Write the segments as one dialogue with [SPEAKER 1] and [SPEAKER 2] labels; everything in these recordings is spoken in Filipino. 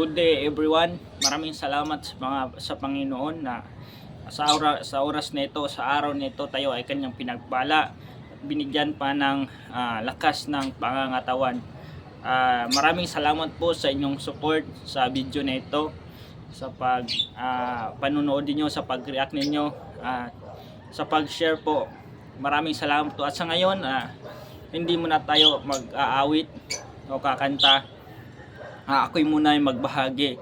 [SPEAKER 1] Good day everyone. Maraming salamat sa mga sa Panginoon na sa oras, sa oras nito, sa araw nito tayo ay kanyang pinagpala. Binigyan pa ng ah, lakas ng pangangatawan. Ah, maraming salamat po sa inyong support sa video na ito sa pag ah, panunood niyo sa pag-react ninyo at sa pag-share po. Maraming salamat po. At sa ngayon, ah, hindi muna tayo mag-aawit o kakanta Ah, ako'y muna ay magbahagi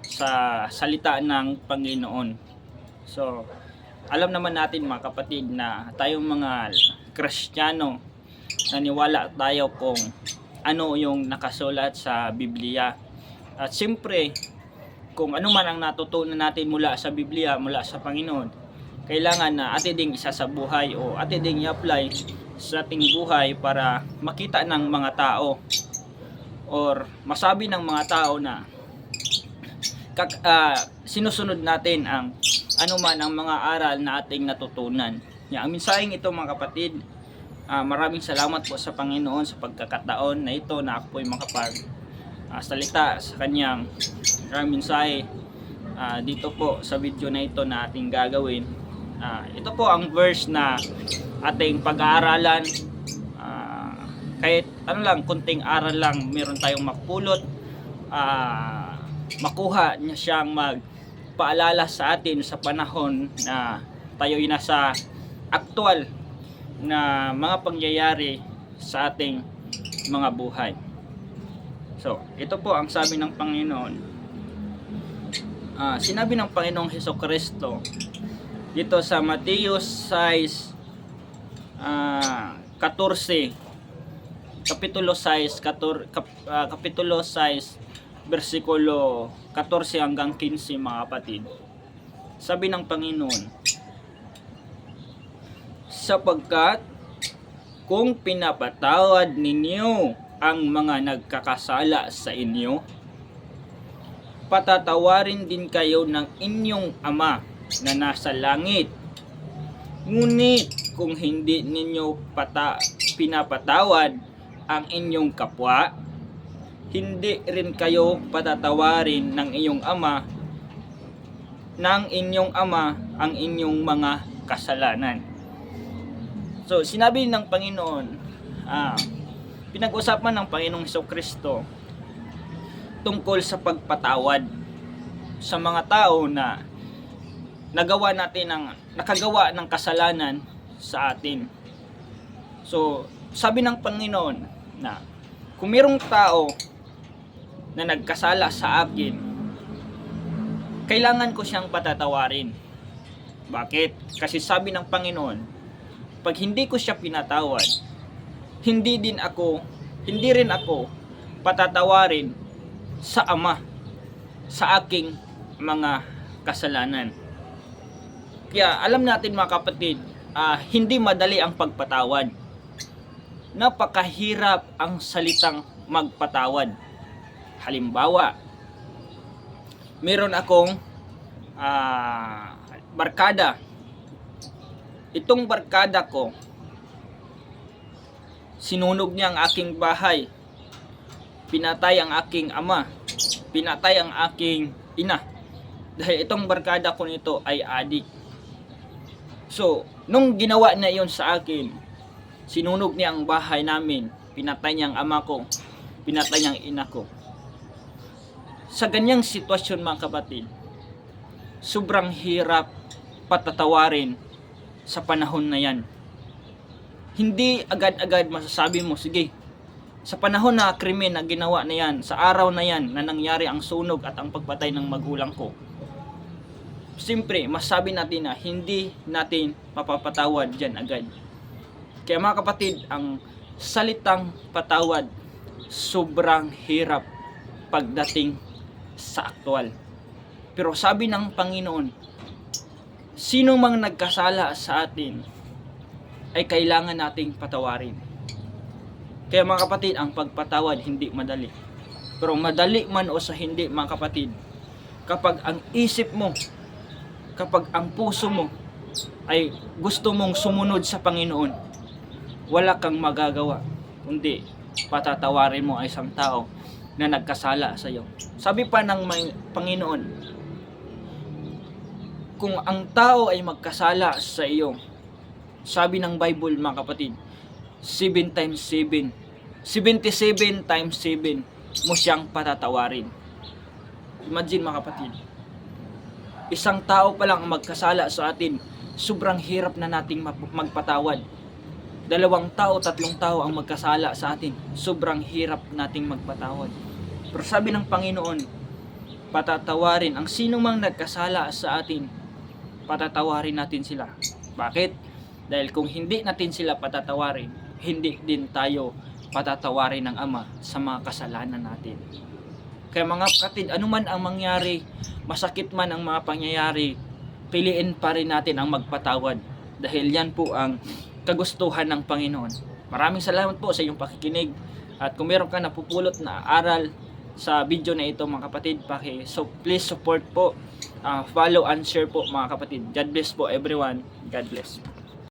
[SPEAKER 1] sa salita ng Panginoon. So, alam naman natin mga kapatid na tayong mga Kristiyano, naniwala tayo kung ano yung nakasulat sa Biblia. At siyempre, kung ano man ang natutunan natin mula sa Biblia, mula sa Panginoon, kailangan na atin ding isa sa buhay o atin ding i-apply sa ating buhay para makita ng mga tao or masabi ng mga tao na kak, ah, sinusunod natin ang ano man ang mga aral na ating natutunan. Yan, ang ito mga kapatid, ah, maraming salamat po sa Panginoon sa pagkakataon na ito na ako po ay makapag ah, salita sa kanyang uh, mensahe ah, dito po sa video na ito na ating gagawin. Ah, ito po ang verse na ating pag-aaralan Ah, kahit ano lang, kunting aral lang meron tayong mapulot ah, makuha niya siyang magpaalala sa atin sa panahon na tayo ay nasa aktual na mga pangyayari sa ating mga buhay. So, ito po ang sabi ng Panginoon. Ah, sinabi ng Panginoong Heso Kristo dito sa Mateo 6 ah 14 kapitulo 6 katur, kap, ah, kapitulo 6 versikulo 14 hanggang 15 mga kapatid. Sabi ng Panginoon sapagkat kung pinapatawad ninyo ang mga nagkakasala sa inyo patatawarin din kayo ng inyong ama na nasa langit. Ngunit kung hindi ninyo pata, pinapatawad ang inyong kapwa, hindi rin kayo patatawarin ng iyong ama ng inyong ama ang inyong mga kasalanan. So, sinabi ng Panginoon, ah, pinag-usapan ng Panginoong Heso Kristo tungkol sa pagpatawad sa mga tao na nagawa natin ng nakagawa ng kasalanan sa atin. So, sabi ng Panginoon na kung mayroong tao na nagkasala sa akin, kailangan ko siyang patatawarin. Bakit? Kasi sabi ng Panginoon, pag hindi ko siya pinatawad, hindi din ako, hindi rin ako patatawarin sa Ama sa aking mga kasalanan. Kaya alam natin mga kapatid, ah, hindi madali ang pagpatawad. Napakahirap ang salitang magpatawad. Halimbawa, meron akong ah, barkada. Itong barkada ko, sinunog niya ang aking bahay. Pinatay ang aking ama. Pinatay ang aking ina. Dahil itong barkada ko nito ay adik. So, nung ginawa na yon sa akin, sinunog niya ang bahay namin, pinatay niya ang ama ko, pinatay niya ang ina ko. Sa ganyang sitwasyon mga kapatid, sobrang hirap patatawarin sa panahon na yan. Hindi agad-agad masasabi mo, sige, sa panahon na krimen na ginawa na yan, sa araw na yan na nangyari ang sunog at ang pagpatay ng magulang ko, Siyempre, masabi natin na hindi natin mapapatawad dyan agad. Kaya mga kapatid, ang salitang patawad sobrang hirap pagdating sa aktual. Pero sabi ng Panginoon, sino mang nagkasala sa atin ay kailangan nating patawarin. Kaya mga kapatid, ang pagpatawad hindi madali. Pero madali man o sa hindi mga kapatid, kapag ang isip mo kapag ang puso mo ay gusto mong sumunod sa Panginoon, wala kang magagawa kundi patatawarin mo ang isang tao na nagkasala sa iyo. Sabi pa ng may- Panginoon, kung ang tao ay magkasala sa iyo, sabi ng Bible mga kapatid, 7 times 7, 77 times 7 mo siyang patatawarin. Imagine mga kapatid, isang tao pa lang ang magkasala sa atin, sobrang hirap na nating magpatawad. Dalawang tao, tatlong tao ang magkasala sa atin, sobrang hirap nating magpatawad. Pero sabi ng Panginoon, patatawarin ang sino mang nagkasala sa atin, patatawarin natin sila. Bakit? Dahil kung hindi natin sila patatawarin, hindi din tayo patatawarin ng Ama sa mga kasalanan natin. Kaya mga kapatid, anuman ang mangyari, masakit man ang mga pangyayari, piliin pa rin natin ang magpatawad. Dahil yan po ang kagustuhan ng Panginoon. Maraming salamat po sa iyong pakikinig. At kung meron ka napupulot na aral sa video na ito mga kapatid, paki, so please support po, ah, follow and share po mga kapatid. God bless po everyone. God bless.